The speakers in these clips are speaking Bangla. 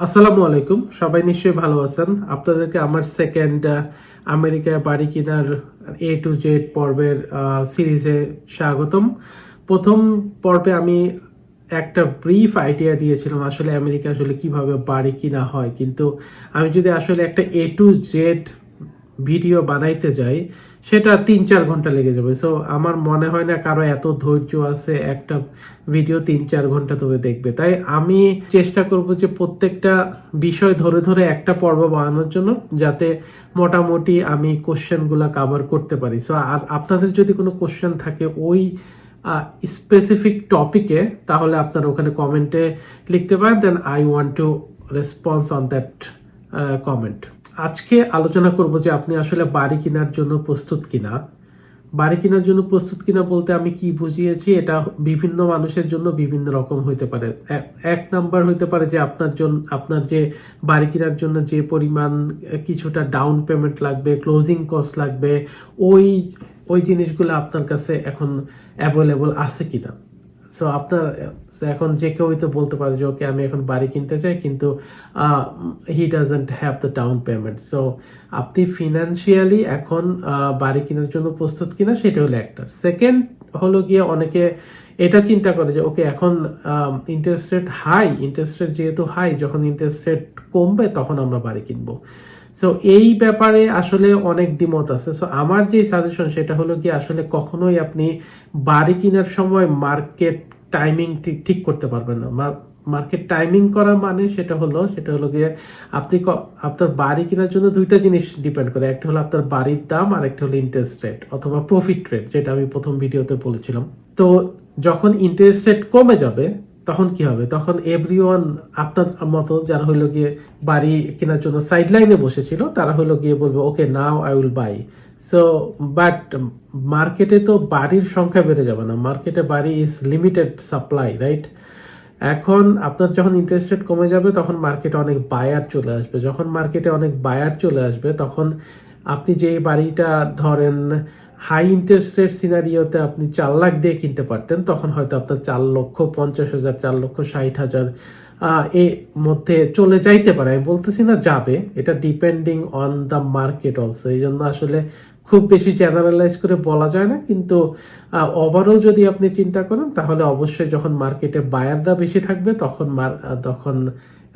আসসালামু আলাইকুম। সবাই নিশ্চয়ই ভালো আছেন। আপনাদেরকে আমার সেকেন্ড আমেরিকায় বাড়ি কেনার এ টু জেড পর্বের সিরিজে স্বাগতম। প্রথম পর্বে আমি একটা ব্রিফ আইডিয়া দিয়েছিলাম আসলে আমেরিকা আসলে কীভাবে বাড়ি কিনা হয়। কিন্তু আমি যদি আসলে একটা এ টু জেড ভিডিও বানাইতে যাই সেটা তিন চার ঘণ্টা লেগে যাবে। সো আমার মনে হয় না কারও এত ধৈর্য আছে একটা ভিডিও তিন চার ঘণ্টা ধরে দেখবে। তাই আমি চেষ্টা করব যে প্রত্যেকটা বিষয় ধরে ধরে একটা পর্ব বানানোর জন্য যাতে মোটামুটি আমি কোশ্চেনগুলো কাভার করতে পারি। সো আর আপনাদের যদি কোনো কোশ্চেন থাকে ওই স্পেসিফিক টপিকে তাহলে আপনারা ওখানে কমেন্টে লিখতে পারেন then I want to response on that comment আজকে আলোচনা করব যে আপনি আসলে বাড়ি কেনার জন্য প্রস্তুত কিনা। বাড়ি কেনার জন্য প্রস্তুত কিনা বলতে আমি কি বুঝিয়েছি, এটা বিভিন্ন মানুষের জন্য বিভিন্ন রকম হইতে পারে। এক নাম্বার হইতে পারে যে আপনার জন্য আপনার যে বাড়ি কেনার জন্য যে পরিমাণ কিছুটা ডাউন পেমেন্ট লাগবে ক্লোজিং কস্ট লাগবে, ওই ওই জিনিসগুলো আপনার কাছে এখন অ্যাভেলেবল আছে কিনা। সো আপনার এখন যে কেউ হয়তো বলতে পারে যে ওকে আমি এখন বাড়ি কিনতে চাই, কিন্তু he doesn't have the down payment so আপনি ফিনান্সিয়ালি এখন বাড়ি কেনার জন্য প্রস্তুত কিনা, সেটা হলো একটা। সেকেন্ড হলো গিয়ে অনেকে এটা চিন্তা করে যে ওকে এখন interest rate high interest rate যেহেতু হাই যখন ইন্টারেস্ট রেট কমবে, তখন আমরা বাড়ি কিনবো। সো এই ব্যাপারে আসলে অনেক দ্বিমত আছে। সো আমার যে সাজেশন সেটা হলো কি, আসলে কখনোই আপনি বাড়ি কেনার সময় মার্কেট টাইমিং ঠিক ঠিক করতে পারবেন না। মার্কেট টাইমিং করা মানে সেটা হলো সেটা হলো গিয়ে আপনি আপনার বাড়ি কেনার জন্য দুইটা জিনিস ডিপেন্ড করে। একটা হলো আপনার বাড়ির দাম আর একটা হলো ইন্টারেস্ট রেট অথবা প্রফিট রেট যেটা আমি প্রথম ভিডিওতে বলেছিলাম। তো যখন ইন্টারেস্ট রেট কমে যাবে তখন কি হবে? তখন এভরিওয়ান আপনার মতো যারা হলো গিয়ে বাড়ি কেনার জন্য সাইড লাইনে বসেছিল, তারা হলো গিয়ে বলবে okay now I will buy so but মার্কেটে তো বাড়ির সংখ্যা বেড়ে যাবে না। মার্কেটে বাড়ি ইজ লিমিটেড সাপ্লাই রাইট এখন আপনার যখন ইন্টারেস্ট রেট কমে যাবে, তখন মার্কেটে অনেক বায়ার চলে আসবে। যখন মার্কেটে অনেক বায়ার চলে আসবে, তখন আপনি যে বাড়িটা ধরেন হাই ইন্টারেস্ট রেট সিনারিওতে আপনি চার লাখ দিয়ে কিনতে পারতেন, তখন হয়তো আপনার চার লক্ষ, পঞ্চাশ হাজার, চার লক্ষ, ষাট হাজার এ মধ্যে চলে যাইতে পারে। আমি বলতেছি না যাবে, এটা depending on the market also এই জন্য আসলে খুব বেশি জেনারেলাইজ করে বলা যায় না, কিন্তু ওভারঅল যদি আপনি চিন্তা করেন, তাহলে অবশ্যই যখন মার্কেটে বায়াররা বেশি থাকবে, তখন তখন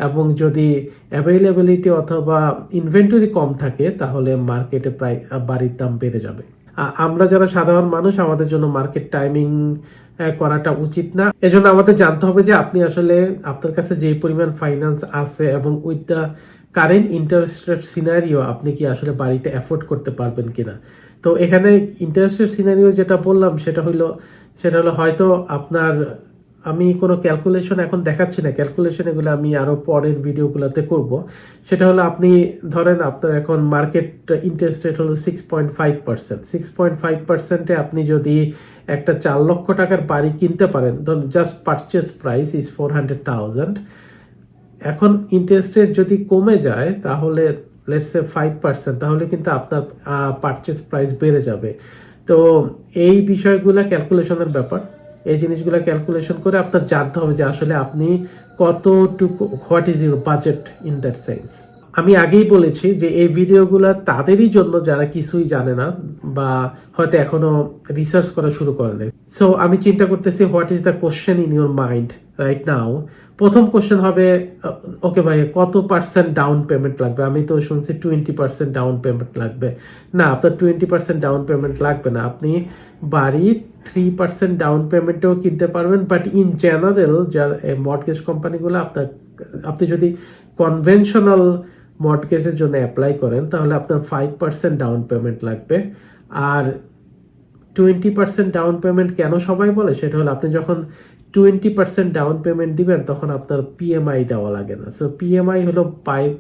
এবং যদি অ্যাভেলেবিলিটি অথবা ইনভেন্টরি কম থাকে, তাহলে মার্কেটে প্রায়, বাড়ির দাম বেড়ে যাবে। আমরা যারা সাধারণ মানুষ, আমাদের জন্য মার্কেট টাইমিং করাটা উচিত না। এজন্য আমাদের জানতে হবে যে আপনি আসলে আপনার কাছে যে পরিমাণ ফাইন্যান্স আছে এবং with the current interest rate scenario আপনি কি আসলে বাড়িতে অ্যাফোর্ড করতে পারবেন কিনা? তো এখানে ইন্টারেস্ট রেট সিনারিও যেটা বললাম, সেটা হলো সেটা হলো হয়তো আপনার আমি কোনো ক্যালকুলেশন এখন দেখাচ্ছি না। ক্যালকুলেশন এগুলো আমি আরও পরের ভিডিওগুলোতে করব। সেটা হলো আপনি ধরেন আপনার এখন মার্কেট ইন্টারেস্ট রেট হলো six point five percent six point five পার্সেন্টে আপনি যদি একটা চার লক্ষ টাকার বাড়ি কিনতে পারেন, ধরুন just purchase price is four hundred thousand এখন ইন্টারেস্ট রেট যদি কমে যায়, তাহলে লেটস সে ফাইভ পার্সেন্ট তাহলে কিন্তু আপনার পারচেস প্রাইস বেড়ে যাবে। তো এই বিষয়গুলো ক্যালকুলেশনের ব্যাপার। এই জিনিসগুলো ক্যালকুলেশন করে আপনার জানতে হবে যে আসলে আপনি কতটুকু what is your budget in that sense আমি আগেই বলেছি যে এই ভিডিওগুলো তাদেরই জন্য যারা কিছুই জানে না বা হয়তো এখনও রিসার্চ করা শুরু করে নাই। সো আমি চিন্তা করতেছি what is the question in your mind right now প্রথম কোশ্চেন হবে ওকে ভাই, কত পার্সেন্ট ডাউন পেমেন্ট লাগবে? আমি তো শুনছি টোয়েন্টি পার্সেন্ট ডাউন পেমেন্ট লাগবে। না, আপনার টোয়েন্টি পার্সেন্ট ডাউন পেমেন্ট লাগবে না। আপনি বাড়ি থ্রি পার্সেন্ট ডাউন পেমেন্টেও কিনতে পারবেন বাট ইন জেনারেল যার মর্টগেজ কোম্পানিগুলো আপনার, আপনি যদি কনভেনশনাল মর্টগেজের জন্য অ্যাপ্লাই করেন, তাহলে আপনার ফাইভ পার্সেন্ট ডাউন পেমেন্ট লাগবে। আর টোয়েন্টি পার্সেন্ট ডাউন পেমেন্ট কেন সবাই বলে? সেটা হলো আপনি যখন টোয়েন্টি পার্সেন্ট ডাউন পেমেন্ট দিবেন, তখন আপনার পিএমআই দেওয়া লাগে না। সো পিএমআই হলো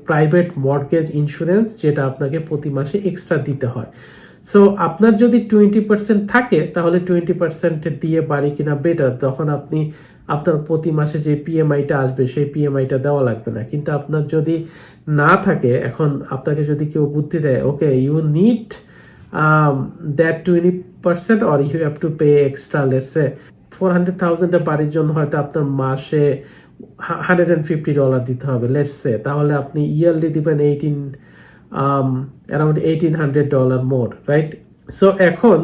প্রাইভেট মর্টগেজ ইন্স্যুরেন্স যেটা আপনাকে প্রতি মাসে এক্সট্রা দিতে হয়। সো আপনার যদি টোয়েন্টি পার্সেন্ট থাকে, তাহলে টোয়েন্টি পার্সেন্ট দিয়ে বাড়ি কিনা বেটার তখন আপনি আপনার প্রতি মাসে যে পিএমআইটা আসবে, সেই পিএমআইটা দেওয়া লাগবে না। কিন্তু আপনার যদি না থাকে, এখন আপনাকে যদি কেউ বুদ্ধি দেয় okay you need that twenty percent or you have to pay extra let's say four hundred থাউজেন্ডের বাড়ির জন্য হয়তো আপনার মাসে হান্ড্রেড অ্যান্ড ফিফটি ডলার দিতে হবে লেটসে তাহলে আপনি ইয়ারলি দিবেন eighteen around eighteen hundred dollar more right so এখন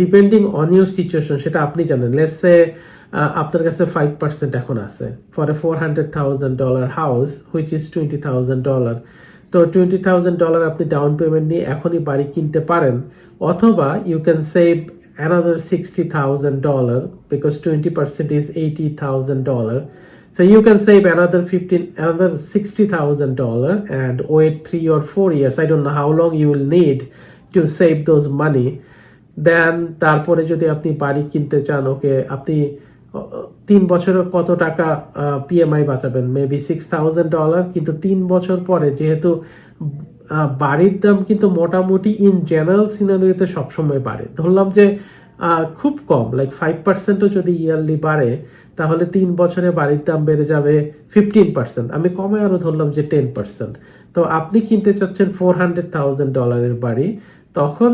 ডিপেন্ডিং অন ইউর সিচুয়েশন সেটা আপনি জানেন। লেটস সে আপনার কাছে ফাইভ পার্সেন্ট এখন আছে for a four hundred thousand dollar house which is twenty thousand dollar তো টোয়েন্টি থাউজেন্ড ডলার আপনি ডাউন পেমেন্ট নিয়ে এখনই বাড়ি কিনতে পারেন অথবা you can save another $60,000 because 20% is $80,000. So you can save another 15, another $60,000 and wait three or four years. I don't know how long you will need to save those money. Then তারপরে যদি আপনি বাড়ি কিনতে চান ওকে আপনি তিন বছরের কত টাকা পিএমআই বাঁচাবেন মেবি সিক্স থাউজেন্ড ডলার কিন্তু তিন বছর পরে যেহেতু বাড়ির দাম কিন্তু মোটামুটি ইন জেনারেল সিনারিওতে সবসময় বাড়ে ধরলাম যে খুব কম লাইক ফাইভ পার্সেন্টও যদি ইয়ারলি বাড়ে তাহলে তিন বছরে বাড়ির দাম বেড়ে যাবে ফিফটিন পার্সেন্ট আমি কমে আরও ধরলাম যে টেন পার্সেন্ট তো আপনি কিনতে চাচ্ছেন ফোর হান্ড্রেড থাউজেন্ড ডলারের বাড়ি। তখন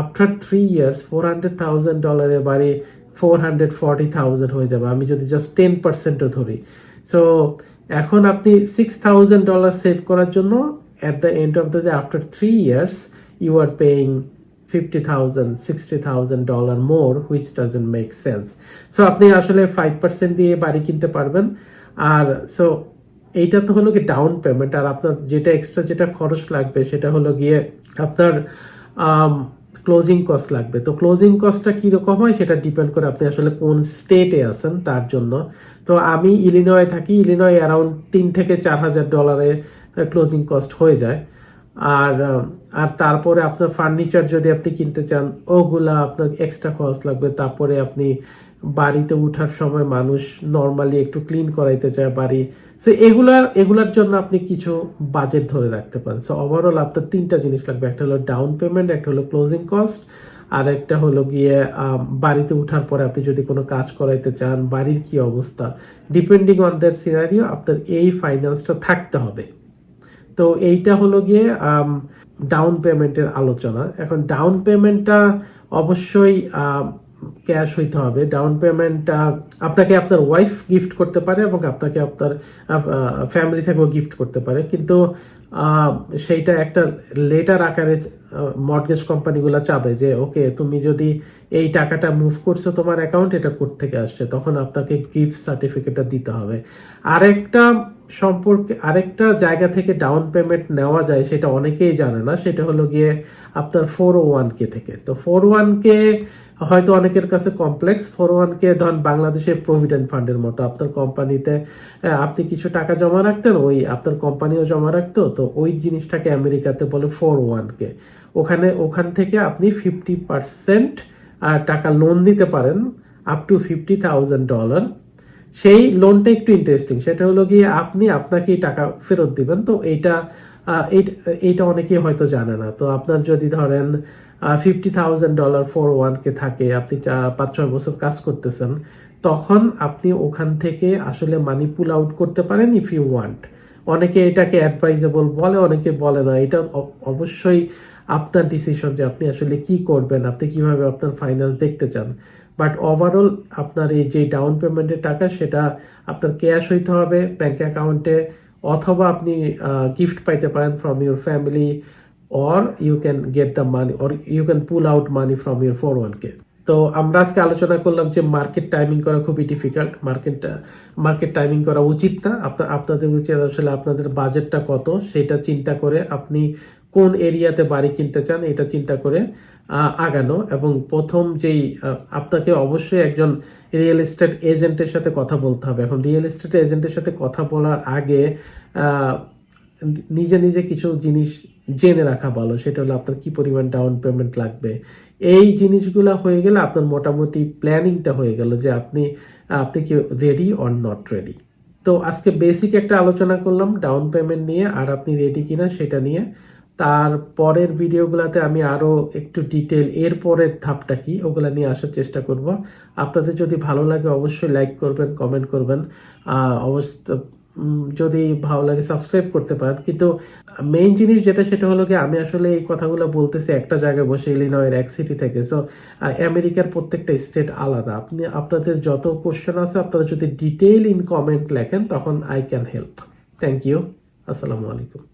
after three years four hundred thousand ডলারের বাড়ি ফোর হান্ড্রেড ফর্টি থাউজেন্ড হয়ে যাবে। আমি যদি জাস্ট টেন পার্সেন্টও ধরি। সো এখন আপনি সিক্স থাউজেন্ড ডলার সেভ করার জন্য at the end of the day, after three years, you are paying fifty thousand sixty thousand dollar more which doesn't make sense so আপনি আসলে ফাইভ পার্সেন্ট দিয়ে বাড়ি কিনতে পারবেন। আর সো এইটা তো হলো কি ডাউন পেমেন্ট আর আপনার যেটা এক্সট্রা যেটা খরচ লাগবে, সেটা হলো গিয়ে আপনার ক্লোজিং কস্ট লাগবে। তো ক্লোজিং কস্টটা কীরকম হয়, সেটা ডিপেন্ড করে আপনি আসলে কোন স্টেটে আছেন তার জন্য। তো আমি ইলিনয়ে থাকি। ইলিনয় অ্যারাউন্ড তিন থেকে চার হাজার ডলারে ক্লোজিং কস্ট হয়ে যায়। আর আর তারপরে আপনার ফার্নিচার যদি আপনি কিনতে চান, ওগুলা আপনার এক্সট্রা খরচ লাগবে। তারপরে আপনি বাড়িতে উঠার সময় মানুষ নর্মালি একটু ক্লিন করাইতে চায় বাড়ি। সো এগুলা, এগুলার জন্য আপনি কিছু বাজেট ধরে রাখতে পারেন। সো ওভারঅল আপনার তিনটা জিনিস লাগবে। একটা হলো ডাউন পেমেন্ট একটা হলো ক্লোজিং কস্ট আর একটা হলো গিয়ে বাড়িতে উঠার পরে আপনি যদি কোনো কাজ করাইতে চান, বাড়ির কি অবস্থা। ডিপেন্ডিং অন দ্যার সিনারিও আপনার এই ফাইন্যান্সটা থাকতে হবে। তো এইটা হলো গিয়ে ডাউন পেমেন্টের আলোচনা। এখন ডাউন পেমেন্টটা অবশ্যই ক্যাশ হইতে হবে। ডাউন পেমেন্টটা আপনাকে আপনার ওয়াইফ গিফট করতে পারে এবং আপনাকে আপনার ফ্যামিলি থেকেও গিফট করতে পারে। কিন্তু সেইটা একটা লেটার আকারে মর্গেজ কোম্পানিগুলো চাবে যে, ওকে, তুমি যদি এই টাকাটা মুভ করছ তোমার অ্যাকাউন্ট এটা থেকে আসছে? তখন আপনাকে গিফট সার্টিফিকেটটা দিতে হবে। আরেকটা সম্পর্কে আরেকটা জায়গা থেকে ডাউন পেমেন্ট নেওয়া যায় সেটা অনেকেই জানে না, সেটা হলো গিয়ে আপনার ফোর ওয়ান কে থেকে। তো ফোর ওয়ান কে হয়তো অনেকের কাছে কমপ্লেক্স ফোর ওয়ান কে ধরেন বাংলাদেশের প্রভিডেন্ট ফান্ডের মতো। আপনার কোম্পানিতে আপনি কিছু টাকা জমা রাখতেন, ওই আপনার কোম্পানিও জমা রাখতো, তো ওই জিনিসটাকে আমেরিকাতে বলে ফোর ওয়ান কে ওখানে, ওখান থেকে আপনি ফিফটি পার্সেন্ট টাকা লোন দিতে পারেন up to fifty thousand dollar সেই লোনটা একটু ইন্টারেস্টিং সেটা হলো গিয়ে আপনি আপনাকে টাকা ফেরত দিবেন। তো এইটা এইট- অনেকেই হয়তো জানে না। তো আপনার যদি ধরেন fifty thousand dollar four one K থাকে, আপনি পাঁচ ছয় বছর কাজ করতেছেন, তখন আপনি ওখান থেকে আসলে মানি পুল আউট করতে পারেন ইফ ইউ ওয়ান্ট অনেকে এটাকে অ্যাডভাইজেবল বলে, অনেকে বলে না। এটা অবশ্যই আপনার ডিসিশন যে আপনি আসলে কি করবেন, আপনি কীভাবে আপনার ফাইনাল দেখতে চান। বাট ওভারঅল আপনার এই যে ডাউন পেমেন্টের টাকা, সেটা আপনার ক্যাশ হইতে হবে ব্যাংক অ্যাকাউন্টে অথবা আপনি গিফট পাইতে পারেন from your family or you can get the money or you can pull out money from your four one K তো আমরা আজকে আলোচনা করলাম যে মার্কেট টাইমিং করা খুবই ডিফিকাল্ট মার্কেট মার্কেট টাইমিং করা উচিত না। আপনার আপনাদের উচিত আসলে আপনাদের বাজেটটা কত, সেটা চিন্তা করে আপনি কোন এরিয়াতে বাড়ি কিনতে চান, এটা চিন্তা করে আগানো এবং প্রথম যেই আপনাকে অবশ্যই একজন রিয়েল এস্টেট এজেন্টের সাথে কথা বলতে হবে। এখন রিয়েল এস্টেট এজেন্টের সাথে কথা বলার আগে নিজে নিজে কিছু জিনিস জেনে রাখা ভালো। সেটা হলো আপনার কি পরিমাণ ডাউন পেমেন্ট লাগবে। এই জিনিসগুলো হয়ে গেলে আপনার মোটামুটি প্ল্যানিংটা হয়ে গেল যে আপনি আপনি কি রেডি অর নট রেডি তো আজকে বেসিক একটা আলোচনা করলাম ডাউন পেমেন্ট নিয়ে, আর আপনি রেডি কিনা সেটা নিয়ে। তার পরের ভিডিওগুলোতে আমি আরও একটু ডিটেল এর পরের ধাপটা কি, ওগুলো নিয়ে আসার চেষ্টা করব। আপনাদের যদি ভালো লাগে অবশ্যই লাইক করবেন কমেন্ট করবেন। অবশ্য যদি ভালো লাগে সাবস্ক্রাইব করতে পারেন। কিন্তু মেইন জিনিস যেটা, সেটা হলো কি আমি আসলে এই কথাগুলো বলতেছি একটা জায়গায় বসে ইলিনয়ের এক সিটি থেকে। সো আমেরিকার প্রত্যেকটা স্টেট আলাদা। আপনি, আপনাদের যত কোশ্চেন আছে, আপনারা যদি ডিটেইল ইন কমেন্ট লেখেন, তখন I can help thank you আসসালামু আলাইকুম।